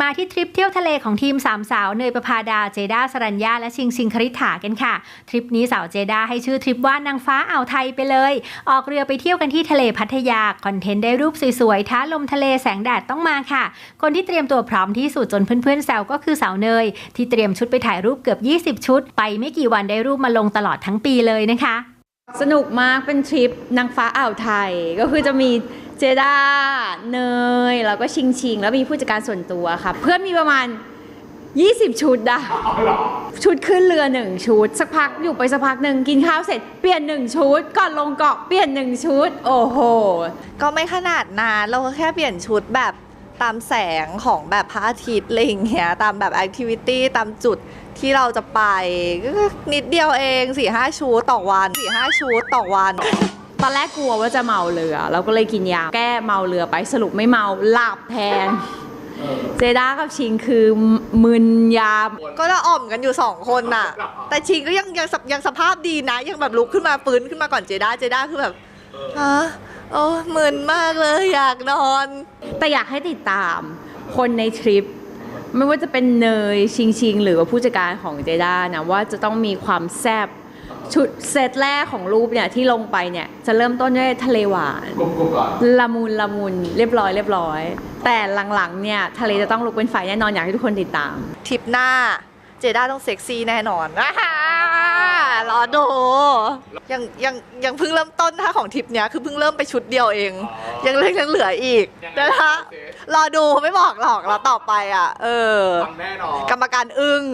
มาที่ทริปเที่ยวทะเลของทีมสามสาวเนยประภาดาเจด้าสรัญญาและชิงชิงคริษฐากันค่ะ ทริปนี้สาวเจด้าให้ชื่อทริปว่านางฟ้าอ่าวไทยไปเลย ออกเรือไปเที่ยวกันที่ทะเลพัทยา คอนเทนต์ได้รูปสวยๆท้าลมทะเลแสงแดดต้องมาค่ะ คนที่เตรียมตัวพร้อมที่สุดจนเพื่อนๆแซวก็คือสาวเนย ที่เตรียมชุดไปถ่ายรูปเกือบ 20 ชุด ไปไม่กี่วันได้รูปมาลงตลอดทั้งปีเลยนะคะ สนุกมากเป็นทริปนางฟ้าอ่าวไทยก็คือจะมีเจด้าเนย แล้วก็ชิงชิง แล้วมีผู้จัดการส่วนตัวค่ะ เพื่อนมีประมาณ 20 ชุดอะชุดขึ้นเรือหนึ่งชุด สักพักอยู่ไปสักพักหนึ่งกินข้าวเสร็จเปลี่ยนหนึ่งชุด ก่อนลงเกาะเปลี่ยนหนึ่งชุด โอ้โห ก็ไม่ขนาดนั้นเราก็แค่เปลี่ยนชุดแบบตามแสงของแบบพระอาทิตย์อะไรอย่างเงี้ยตามแบบแอคทิวิตี้ตามจุด ที่เราจะไปก็นิดเดียวเอง4ี่ห้าชุดต่อวัน4ี่ห้าชุดต่อวัน ตอนแรกกลัวว่าจะเมาเรือ เราก็เลยกินยาแก้เมาเรือไปสรุปไม่เมาหลับแทนเจด้ากับชิงคือมึนยา ก็เราอ่อมกันอยู่สองคนน่ะ แต่ชิงก็ยังยังสภยังสภาพดีนะ ยังแบบลุกขึ้นมาฟื้นขึ้นมาก่อนเจด้าเจด้าคือแบบฮะโอ้มึนมากเลยอยากนอน แต่อยากให้ติดตามคนในทริป ไม่ว่าจะเป็นเนยชิงชิง หรือว่าผู้จัดการของเจด้านะว่าจะต้องมีความแซบชุดเซตแรกของรูปเนี่ยที่ลงไปเนี่ยจะเริ่มต้นด้วยทะเลหวานกรุบๆก่อนละมุนละมุนเรียบร้อยเรียบร้อย แต่หลังๆเนี่ยทะเลจะต้องลุกเป็นไฟแน่นอนอยากให้ทุกคนติดตามทริปหน้าเจด้าต้องเซ็กซี่แน่นอนอ่า รอดูยังยังยังเพิ่งเริ่มต้นถ้าของทริปเนี้ยคือเพิ่งเริ่มไปชุดเดียวเอง ยังเหลือยังเหลืออีกยังไงนะครัคะบรอดูไม่บอกหรอกแล้วต่อไปอะ เออทำแน่นอนกรรมการอึ้ง